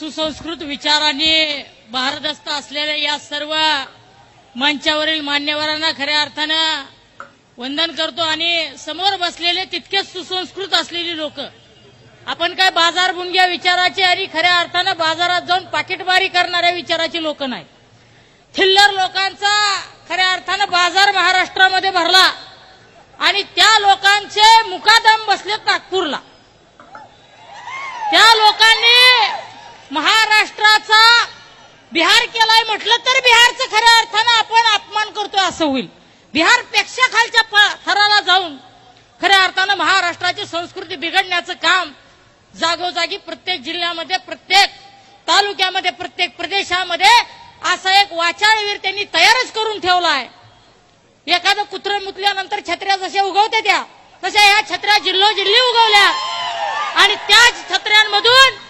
सुसंस्कृत विचाराने भारदस्त असलेल्या या सर्व मंचावरील मान्यवरांना खऱ्या अर्थानं वंदन करतो आणि समोर बसलेले तितकेच सुसंस्कृत असलेली लोक. आपण काय बाजार बुंग्या विचाराचे आणि खऱ्या अर्थानं बाजारात जाऊन पाकिटमारी करणाऱ्या विचाराची लोक नाही. थिल्लर लोकांचा खऱ्या अर्थानं बाजार महाराष्ट्रामध्ये भरला आणि त्या लोकांचे मुकादम बसले नागपूरला. त्या लोकांनी बिहाराचा बिहार केलाय म्हटलं तर बिहारचं खऱ्या अर्थानं आपण अपमान करतोय असं होईल. बिहारपेक्षा खालच्या थराला जाऊन खऱ्या अर्थानं महाराष्ट्राची संस्कृती बिघडण्याचं काम जागोजागी प्रत्येक जिल्ह्यामध्ये प्रत्येक तालुक्यामध्ये प्रत्येक प्रदेशामध्ये असा एक वाचाळवीर त्यांनी तयारच करून ठेवला आहे एखादं कुत्र मुतल्यानंतर छत्र्या जशा उगवते त्या तशा ह्या छत्र्या जिल्होजिल्ही उगवल्या. आणि त्याच छत्र्यांमधून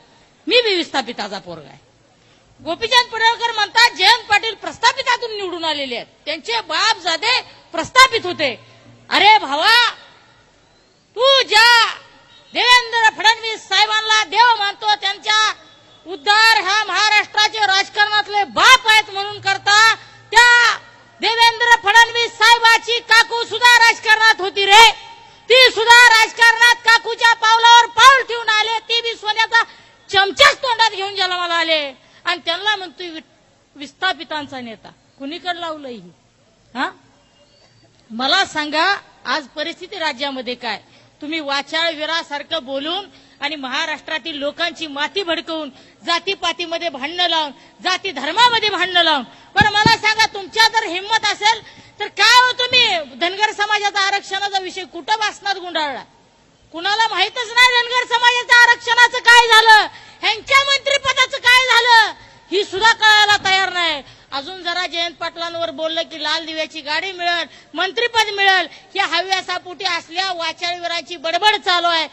मी बी विस्थापिताचा पोरगा आहे. गोपीचंद पडळकर म्हणतात जयंत पाटील प्रस्थापितातून निवडून आलेले आहेत. त्यांचे बाप जादे प्रस्थापित होते. अरे भावा तू ज्या देवेंद्र फडणवीस साहेबांना देव मानतो त्यांच्या उद्धार ह्या महाराष्ट्राचे राजकारण बाप आहेत म्हणून करता त्या देवेंद्र फडणवीस साहेबाची काकू सुद्धा राजकारणात होती रे ती सुद्धा राजकारणात काकूच्या पावलावर पाऊल ठेवून आले ती बी सोन्याचा चमचाच तोंडात घेऊन जन्माला आले आणि त्यांना म्हणतोय वि- विस्थापितांचा नेता. कुणीकडे लावलंय ही? हा? मला सांगा आज परिस्थिती राज्यामध्ये काय? तुम्ही वाचाळ विरासारखं बोलून आणि महाराष्ट्रातील लोकांची माती भडकवून जातीपातीमध्ये भांडणं लावून जाती धर्मामध्ये भांडणं लावून. पण मला सांगा तुमच्या जर हिंमत असेल तर काय हो तुम्ही? धनगर समाजाचा आरक्षणाचा विषय कुठं वाचनात गुंडाळला? कुणाला माहितच नाही धनगर समाजाच्या आरक्षणाचं काय झालं? ह्यांच्या मंत्रिपदाचं काय झालं? ही सुद्धा कळायला अजून जरा जयंत पाटलांवर बोललं की लाल दिव्याची गाडी मिळेल मंत्रिपद मिळेल या हव्यासापोटी असल्या वाचाळवीराची बडबड चालू आहे.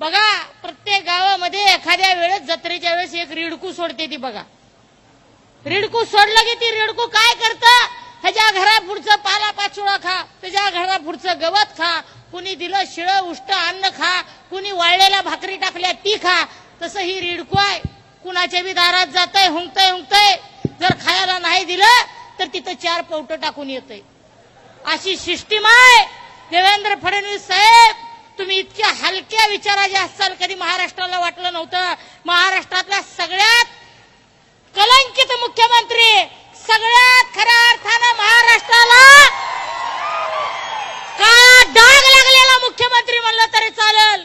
बघा प्रत्येक गावामध्ये एखाद्या वेळेस जत्रेच्या वेळेस एक रिडकू सोडते ती बघा. रिडकू सोडलं की ती रिडकू काय करतं? त्याच्या घरापुढचं पाला पाचोळा खा त्याच्या घरापुढचं गवत खा कुणी दिलं शिळं उष्ट अन्न खा कुणी वाळलेल्या भाकरी टाकल्या ती खा. तसं ही रिडकू आहे. कुणाच्या बी दारात जातय हुंकतय हुंकतय. जर खायला नाही दिलं तर तिथं चार पवटं टाकून येतंय. अशी सिस्टीम आहे. देवेंद्र फडणवीस साहेब तुम्ही इतक्या हलक्या विचाराचे असाल कधी महाराष्ट्राला वाटलं नव्हतं. महाराष्ट्रातल्या सगळ्यात कलंकित मुख्यमंत्री सगळ्यात खऱ्या अर्थानं महाराष्ट्राला काळा डाग लागलेला मुख्यमंत्री म्हणलं तरी चालेल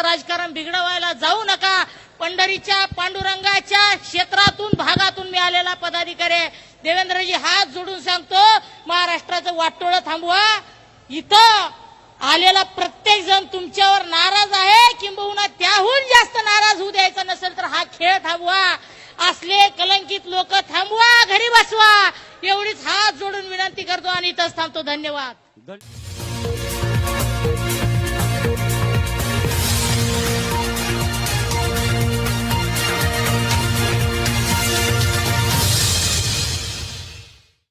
राजकारण बिघडवायला जाऊ नका. पंढरीच्या पांडुरंगाच्या क्षेत्रातून भागातून मिळालेला पदाधिकारी आहे. देवेंद्रजी हात जोडून सांगतो महाराष्ट्राचं वाटोळं थांबवा. इथं आलेला प्रत्येक जण तुमच्यावर नाराज आहे. किंबहुना त्याहून जास्त नाराज होऊ द्यायचा नसेल तर हा खेळ थांबवा. असले कलंकित लोक थांबवा घरी बसवा. एवढीच हात जोडून विनंती करतो आणि इथंच थांबतो. धन्यवाद.